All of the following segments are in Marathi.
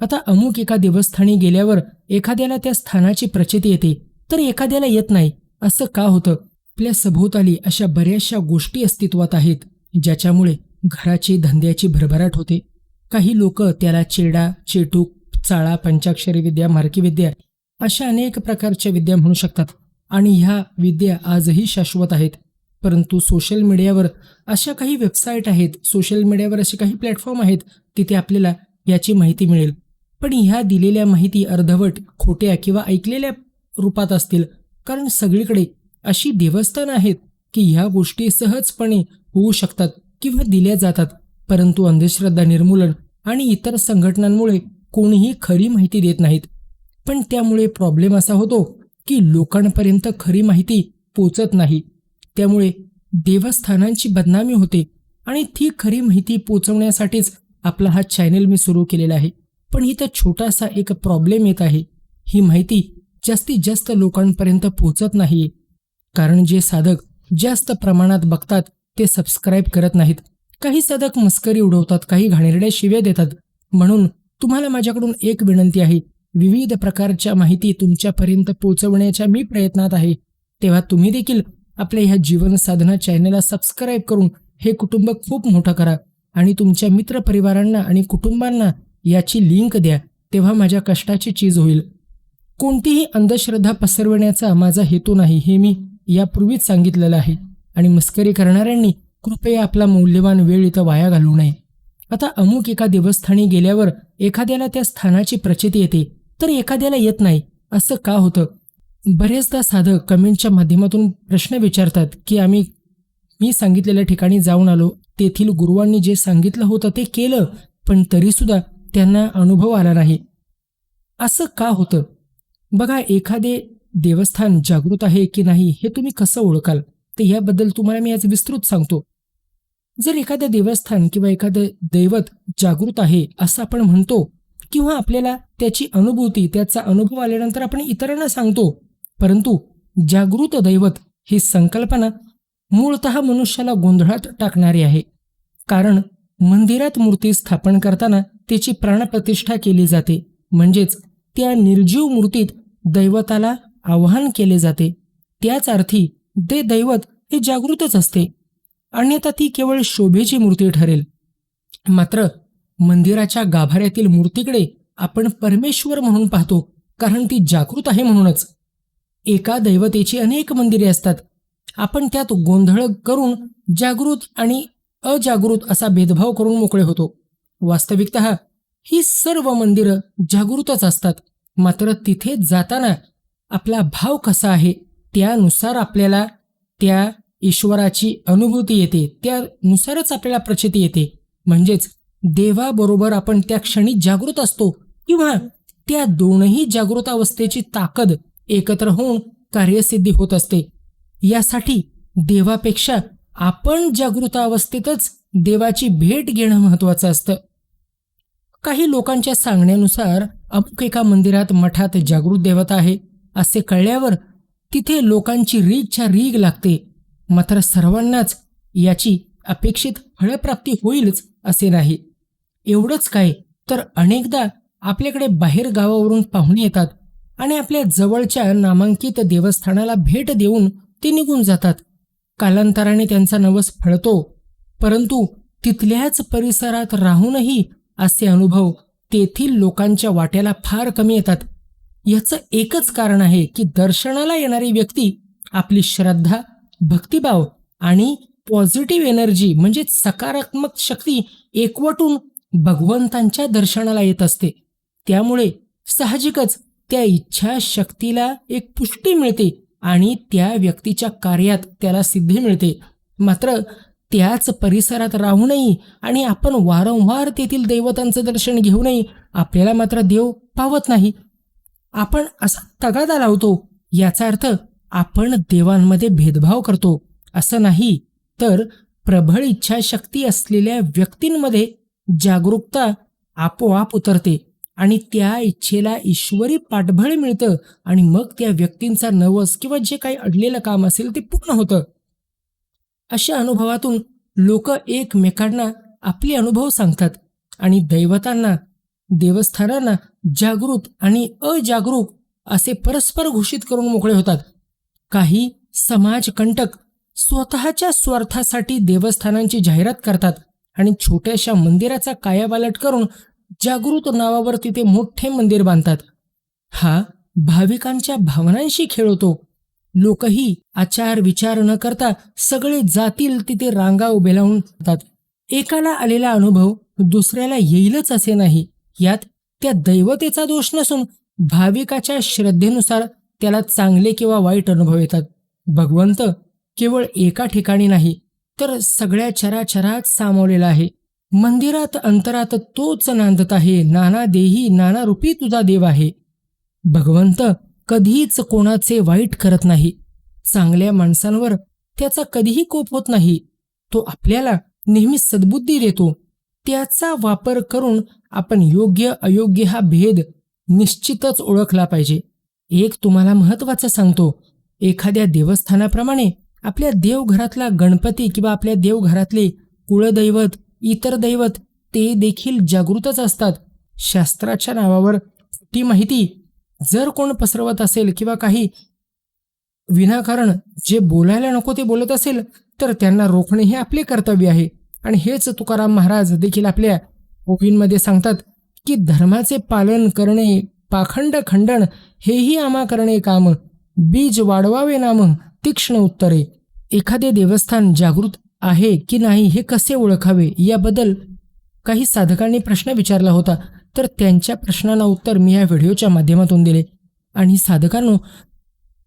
आता अमुक एका देवस्थानी गेल्यावर एखाद्याला त्या स्थानाची प्रचिती येते तर एखाद्याला येत नाही. असं का होतं? आपल्या सभोवताली अशा बऱ्याचशा गोष्टी अस्तित्वात आहेत ज्याच्यामुळे घराची धंद्याची भरभराट होते. काही लोक त्याला चेडा चेटूक चाळा पंचाक्षरी विद्या मार्की विद्या अशा अनेक प्रकारच्या विद्या म्हणू शकतात आणि ह्या विद्या आजही शाश्वत आहेत. परंतु सोशल मीडियावर अशा काही वेबसाईट आहेत सोशल मीडियावर असे काही प्लॅटफॉर्म आहेत तिथे आपल्याला याची माहिती मिळेल. पण ह्या दिलेल्या माहिती अर्धवट खोट्या किंवा ऐकलेल्या रूपात असतील. कारण सगळीकडे अशी देवस्थानं आहेत की ह्या गोष्टी सहजपणे होऊ शकतात किंवा दिल्या जातात. परंतु अंधश्रद्धा निर्मूलन आणि इतर संघटनांमुळे कोणीही खरी माहिती देत नाहीत. पण त्यामुळे प्रॉब्लेम असा होतो की लोकांपर्यंत खरी माहिती पोचत नाही. त्यामुळे देवस्थानांची बदनामी होते आणि ती खरी माहिती पोचवण्यासाठीच आपला हा चॅनेल मी सुरू केलेला आहे. पण इथं छोटासा एक प्रॉब्लेम येत आहे. ही माहिती जास्तीत जास्त लोकांपर्यंत पोचत नाही कारण जे साधक जास्त प्रमाणात बघतात ते सबस्क्राईब करत नाहीत. काही साधक मस्करी उडवतात काही घाणेरड्या शिव्या देतात. म्हणून तुम्हाला माझ्याकडून एक विनंती आहे. विविध प्रकारच्या माहिती तुमच्यापर्यंत पोहोचवण्याच्या मी प्रयत्नात आहे. तेव्हा तुम्ही देखील आपल्या ह्या जीवन साधना चॅनलला सबस्क्राईब करून हे कुटुंब खूप मोठं करा. आणि तुमच्या मित्रपरिवारांना आणि कुटुंबांना याची लिंक द्या तेव्हा माझ्या कष्टाची चीज होईल. कोणतीही अंधश्रद्धा पसरविण्याचा माझा हेतू नाही हे मी यापूर्वीच सांगितलेलं आहे. आणि मस्करी करणाऱ्यांनी कृपया आपला मौल्यवान वेळ इथं वाया घालू नये. आता अमुक एका देवस्थानी गेल्यावर एखाद्याला त्या स्थानाची प्रचिती येते तर एखाद्याला येत नाही असं का होतं? बरेचदा साधक कमेंटच्या माध्यमातून प्रश्न विचारतात की आम्ही मी सांगितलेल्या ठिकाणी जाऊन आलो तेथील गुरुवांनी जे सांगितलं होतं ते केलं पण तरीसुद्धा त्यांना अनुभव आला नाही. असं का होतं? बघा एखादे देवस्थान जागृत आहे की नाही हे तुम्ही कसं ओळखाल? तर याबद्दल तुम्हाला मी आज विस्तृत सांगतो. जर एखादं देवस्थान किंवा एखादं दैवत जागृत आहे असं आपण म्हणतो किंवा आपल्याला त्याची अनुभूती त्याचा अनुभव आल्यानंतर आपण इतरांना सांगतो परंतु जागृत दैवत ही संकल्पना मूळत मनुष्याला गोंधळात टाकणारी आहे. कारण मंदिरात मूर्ती स्थापन करताना त्याची प्राणप्रतिष्ठा केली जाते. म्हणजेच त्या निर्जीव मूर्तीत दैवताला आवाहन केले जाते. त्याच अर्थी ते दैवत हे जागृतच असते. अन्यथा ती केवळ शोभेची मूर्ती ठरेल. मात्र मंदिराच्या गाभाऱ्यातील मूर्तीकडे आपण परमेश्वर म्हणून पाहतो कारण ती जागृत आहे म्हणूनच. एका दैवतेची अनेक मंदिरे असतात. आपण त्यात गोंधळ करून जागृत आणि अजागृत असा भेदभाव करून मोकळे होतो. वास्तविकत ही सर्व मंदिरं जागृतच असतात. मात्र तिथे जाताना आपला भाव कसा आहे त्यानुसार आपल्याला त्या ईश्वराची अनुभूती येते त्यानुसारच आपल्याला प्रचिती येते. म्हणजेच देवाबरोबर आपण त्या क्षणी जागृत असतो किंवा त्या दोनही जागृत अवस्थेची ताकद एकत्र होऊन कार्यसिद्धी होत असते. यासाठी देवापेक्षा आपण जागृत अवस्थेतच देवाची भेट घेणं महत्त्वाचं असतं. काही लोकांच्या सांगण्यानुसार अमुक एका मंदिरात मठात जागृत देवता आहे असे कळल्यावर तिथे लोकांची रीगच्या रीग लागते. मात्र सर्वांनाच याची अपेक्षित फळप्राप्ती होईलच असे नाही. एवढंच काय तर अनेकदा आपल्याकडे बाहेर गावावरून पाहुणे येतात आणि आपल्या जवळच्या नामांकित देवस्थानाला भेट देऊन ते निघून जातात. कालांतराने त्यांचा नवस फळतो परंतु तिथल्याच परिसरात राहूनही असे अनुभव तेथील लोकांच्या वाट्याला फार कमी येतात. याचं एकच कारण आहे की दर्शनाला येणारी व्यक्ती आपली श्रद्धा भक्तिभाव आणि पॉझिटिव्ह एनर्जी म्हणजे सकारात्मक शक्ती एकवटून भगवंतांच्या दर्शनाला येत असते. त्यामुळे साहजिकच त्या इच्छाशक्तीला एक पुष्टी मिळते आणि त्या व्यक्तीच्या कार्यात त्याला सिद्धी मिळते. मात्र त्याच परिसरात राहूनही आणि आपण वारंवार तेथील दैवतांचं दर्शन घेऊनही आपल्याला मात्र देव पावत नाही. आपण असा तगादा लावतो याचा अर्थ आपण देवांमध्ये भेदभाव करतो. असं नाही तर प्रबळ इच्छाशक्ती असलेल्या व्यक्तींमध्ये जागरूकता आपोआप उतरते. आणि त्या इच्छेला ईश्वरी पाठबळ मिळतं आणि मग त्या व्यक्तींचा नवस किंवा जे काही अडलेलं काम असेल ते पूर्ण होतं. अशा अनुभवातून लोक एकमेकांना आपले अनुभव सांगतात आणि दैवतांना देवस्थानांना जागृत आणि अजागरूक असे परस्पर घोषित करून मोकळे होतात. काही समाजकंटक स्वतःच्या स्वार्थासाठी देवस्थानांची जाहिरात करतात आणि छोट्याशा मंदिराचा कायापालट करून जागृत नावावर तिथे मोठे मंदिर बांधतात. हा भाविकांच्या भावनांशी खेळ होतो लोकही आचार विचार न करता सगळे जातील तिथे रांगा उभे लावून जातात. एकाला आलेला अनुभव दुसऱ्याला येईलच असे नाही. यात त्या दैवतेचा दोष नसून भाविकाच्या श्रद्धेनुसार त्याला चांगले किंवा वाईट अनुभव येतात. भगवंत केवळ एका ठिकाणी नाही तर सगळ्या चराचरात सामावलेला आहे. मंदिरात अंतरात तोच नांदत आहे. नाना देही नाना रूपी तुझा देव आहे. भगवंत कधीच कोणाचे वाईट करत नाही. चांगल्या माणसांवर त्याचा कधीही कोप होत नाही. तो आपल्याला नेहमी सद्बुद्धी देतो. त्याचा वापर करून आपण योग्य अयोग्य हा भेद निश्चितच ओळखला पाहिजे. एक तुम्हाला महत्वाचं सांगतो. एखाद्या देवस्थानाप्रमाणे आपल्या देवघरातला गणपती किंवा आपल्या देवघरातले कुळदैवत इतर दैवत ते देखील जागृतच असतात. शास्त्राच्या नावावर ती माहिती जर कोण पसरवत असेल किंवा काही विनाकारण जे बोलायला नको ते बोलत असेल तर त्यांना रोखणे हे आपले कर्तव्य आहे. आणि हेच तुकाराम महाराज देखील आपल्या ओवींमध्ये सांगतात की धर्माचे पालन करणे पाखंड खंडन हेही आम्हा करणे काम. बीज वाढवावे नाम तीक्ष्ण उत्तरे. एखादे देवस्थान जागृत आहे की नाही हे कसे ओळखावे याबद्दल काही साधकांनी प्रश्न विचारला होता. तर त्यांच्या प्रश्नांना उत्तर मी या व्हिडिओच्या माध्यमातून दिले. आणि साधकांनो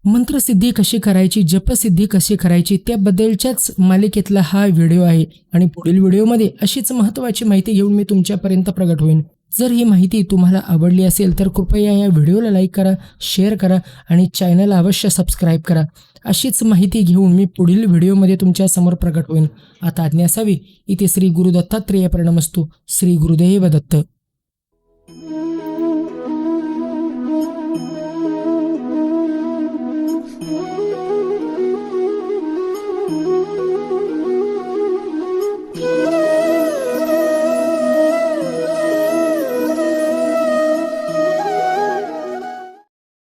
मंत्रसिद्धी कशी करायची जपसिद्धी कशी करायची त्याबद्दलच्याच मालिकेतला हा व्हिडिओ आहे. आणि पुढील व्हिडिओमध्ये अशीच महत्त्वाची माहिती घेऊन मी तुमच्यापर्यंत प्रगट होईन. जर ही माहिती तुम्हाला आवडली असेल तर कृपया या व्हिडिओला लाईक करा शेअर करा आणि चॅनलला अवश्य सबस्क्राईब करा. अशीच माहिती घेऊन मी पुढील व्हिडिओमध्ये तुमच्यासमोर प्रकट होईन. आता आज्ञा असावी. इथे श्री गुरु दत्तात्रेय प्रणमस्तू. श्री गुरुदेव दत्त.